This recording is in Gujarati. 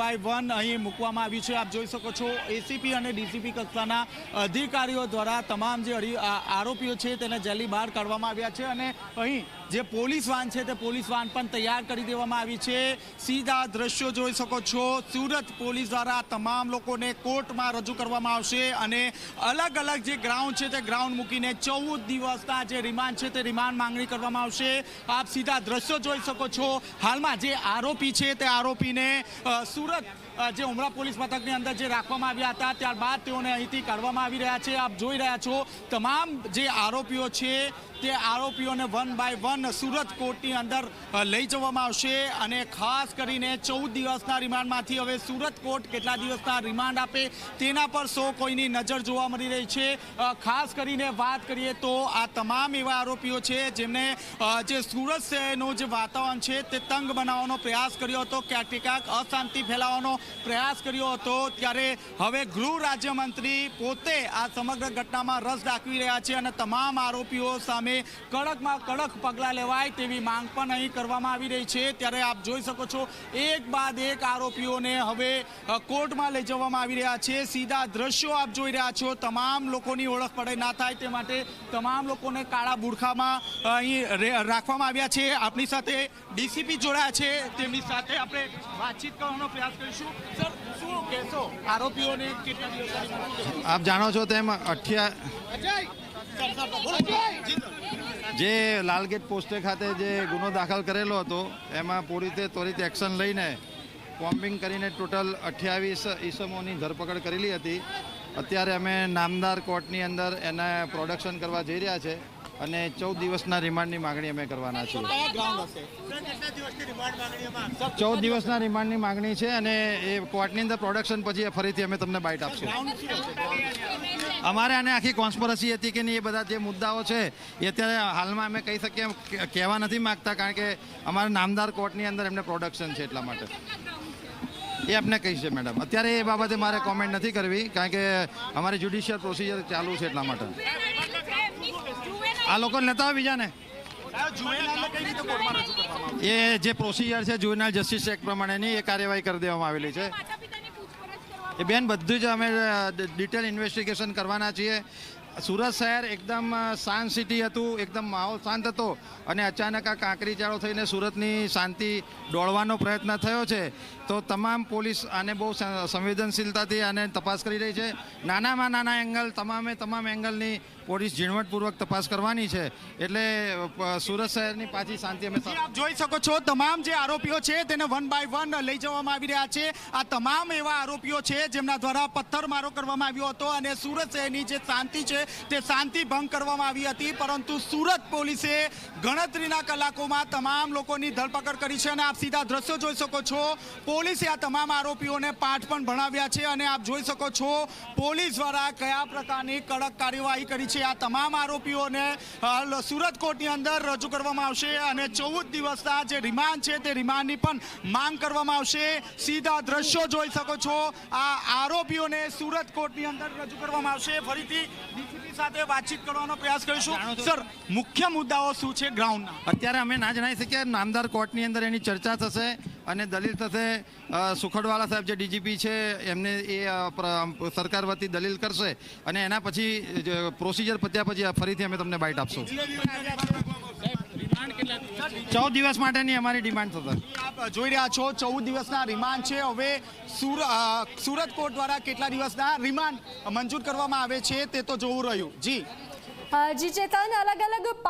બાય વન અહીં મૂકવામાં આવ્યું છે. આપ જોઈ શકો છો એસીપી અને ડીસીપી કક્ષાના અધિકારીઓ દ્વારા તમામ જે આરોપીઓ છે તેને જેલની બહાર કાઢવામાં આવ્યા છે અને અહીં જે પોલીસ વાન છે તે પોલીસ વાન પણ તૈયાર કરી દેવામાં આવી છે. સીધા દ્રશ્યો જોઈ શકો છો. સુરત પોલીસ દ્વારા તમામ લોકોને કોર્ટમાં રજૂ કરવામાં આવશે અને અલગ અલગ જે ગ્રાઉન્ડ છે તે ગ્રાઉન્ડ મૂકીને ચૌદ દિવસના જે રિમાન્ડ છે તે રિમાન્ડ માંગણી કરવામાં આવશે. આપ સીધા દ્રશ્યો જોઈ શકો છો. હાલમાં જે આરોપી છે તે આરોપીને સુરત पूरा જે ઉમરા પોલીસ મથકની અંદર જે રાખવામાં આવ્યા હતા, ત્યારબાદ તેઓને અહીંથી કાઢવામાં આવી રહ્યા છે. આપ જોઈ રહ્યા છો, તમામ જે આરોપીઓ છે, તે આરોપીઓને વન બાય વન સુરત કોર્ટની અંદર લઈ જવામાં આવશે અને ખાસ કરીને ચૌદ દિવસના રિમાન્ડમાંથી હવે સુરત કોર્ટ કેટલા દિવસના રિમાન્ડ આપે તેના પર સૌ કોઈની નજર જોવા મળી રહી છે. ખાસ કરીને વાત કરીએ તો આ તમામ એવા આરોપીઓ છે, જેમને જે સુરત શહેરનું જે વાતાવરણ છે, તે તંગ બનાવવાનો પ્રયાસ કર્યો હતો. ક્યાંક ક્યાંક અશાંતિ ફેલાવવાનો પ્રયાસ કર્યો હતો ત્યારે હવે ગૃહ રાજ્યમંત્રી પોતે આ સમગ્ર ઘટનામાં રસ દાખવી રહ્યા છે અને તમામ આરોપીઓ સામે કડકમાં કડક પગલાં લેવાય તેવી માંગ પણ અહીં કરવામાં આવી રહી છે. ત્યારે આપ જોઈ શકો છો, એક બાદ એક આરોપીઓને હવે કોર્ટમાં લઈ જવામાં આવી રહ્યા છે. સીધા દ્રશ્યો આપ જોઈ રહ્યા છો. તમામ લોકોની ઓળખ પડે ના થાય તે માટે તમામ લોકોને કાળા બુરખામાં અહીં રાખવામાં આવ્યા છે. આપણી સાથે ડીસીપી જોડાયા છે. તેમની સાથે આપણે વાતચીત કરવાનો પ્રયાસ કરીશું. સર શું કહેશો? આરોપીઓને કેટલા દિવસ આપ જાણો છો તેમ અઠ્યા જે લાલગેટ પોસ્ટે ખાતે જે ગુનો દાખલ કરેલો હતો એમાં પોલીસે ત્વરિત એક્શન લઈને કોમ્બિંગ કરીને ટોટલ અઠ્યાવીસ ઈસમોની ધરપકડ કરેલી હતી. અત્યારે અમે નામદાર કોર્ટની અંદર એને પ્રોડક્શન કરવા જઈ રહ્યા છે. અને ચૌદ દિવસના રિમાન્ડની માગણી અમે કરવાના છીએ. ચૌદ દિવસના રિમાન્ડની માગણી છે અને એ કોર્ટની અંદર પ્રોડક્શન પછી ફરીથી અમે તમને બાઇટ આપશું. અમારે આને આખી કોન્સ્પરસી હતી કે નહીં એ બધા જે મુદ્દાઓ છે એ અત્યારે હાલમાં અમે કહી શકીએ કે- કહેવા નથી માગતા કારણ કે અમારા નામદાર કોર્ટની અંદર એમને પ્રોડક્શન છે એટલા માટે. એ આપને કહીશ છે મેડમ અત્યારે એ બાબતે મારે કોમેન્ટ નથી કરવી કારણ કે અમારી જ્યુડિશિયલ પ્રોસિજર ચાલુ છે એટલા માટે. આ લોકોને લેતા હોય બીજાને? એ જે પ્રોસિજર છે જુવેનાઇલ જસ્ટિસ એક્ટ પ્રમાણેની, એ કાર્યવાહી કરી દેવામાં આવેલી છે. એ બેન, બધું જ અમે ડિટેલ ઇન્વેસ્ટિગેશન કરવાના છીએ. સુરત શહેર એકદમ શાંત સિટી હતું, એકદમ માહોલ શાંત હતો અને અચાનક આ કાંકરી ચાળો થઈને સુરતની શાંતિ દોડવાનો પ્રયત્ન થયો છે. તો તમામ પોલીસ આને બહુ સંવેદનશીલતાથી આને તપાસ કરી રહી છે. નાનામાં નાના એંગલ તમામે તમામ એંગલની પોલીસ ઝીણવટપૂર્વક તપાસ કરવાની છે. એટલે સુરત શહેરની પાછી શાંતિ અમે જોઈ શકો છો, તમામ જે આરોપીઓ છે, તેને વન બાય વન લઈ જવામાં આવી રહ્યા છે. આ તમામ એવા આરોપીઓ છે, જેમના દ્વારા પથ્થરમારો કરવામાં આવ્યો હતો અને સુરત શહેરની જે શાંતિ છે, તે શાંતિ ભંગ કરવામાં આવી હતી. પરંતુ સુરત પોલીસે ગણતરીના કલાકોમાં તમામ લોકોની ધરપકડ કરી છે અને આપ સીધા દ્રશ્યો જોઈ શકો છો. પોલીસે આ તમામ આરોપીઓને પાઠ પણ ભણાવ્યા છે અને આપ જોઈ શકો છો પોલીસ દ્વારા કયા પ્રકારની કડક કાર્યવાહી કરી છે. આ તમામ આરોપીઓને સુરત કોર્ટની અંદર રજૂ કરવામાં આવશે અને ચૌદ દિવસના જે રિમાન્ડ છે તે રિમાન્ડની પણ માંગ કરવામાં આવશે. સીધા દ્રશ્યો જોઈ શકો છો. આ આરોપીઓને સુરત કોર્ટની અંદર રજૂ કરવામાં આવશે. ફરીથી ડીસીપી સાથે વાતચીત કરવાનો પ્રયાસ કરીશું. સર મુખ્ય મુદ્દાઓ શું છે ગ્રાઉન્ડના? અત્યારે અમે ના જણાવી શકીએ. નામદાર કોર્ટની અંદર એની ચર્ચા થશે. અને દલીલ થશે સુખડવાલા સાહેબ જે ડીજીપી છે એમને એ સરકાર વતી દલીલ કરશે અને એના પછી પ્રોસિજર પત્યા પછી ફરીથી અમે તમને બાઇટ આપશું. ચૌદ દિવસ માટેની અમારી ડિમાન્ડ થશે. આપ જોઈ રહ્યા છો ચૌદ દિવસના રિમાન્ડ છે. હવે સુર- સુરત કોર્ટ દ્વારા કેટલા દિવસના રિમાન્ડ મંજૂર કરવામાં આવે છે તે તો જોવું રહ્યું. જી. જી ચેતન અલગ અલગ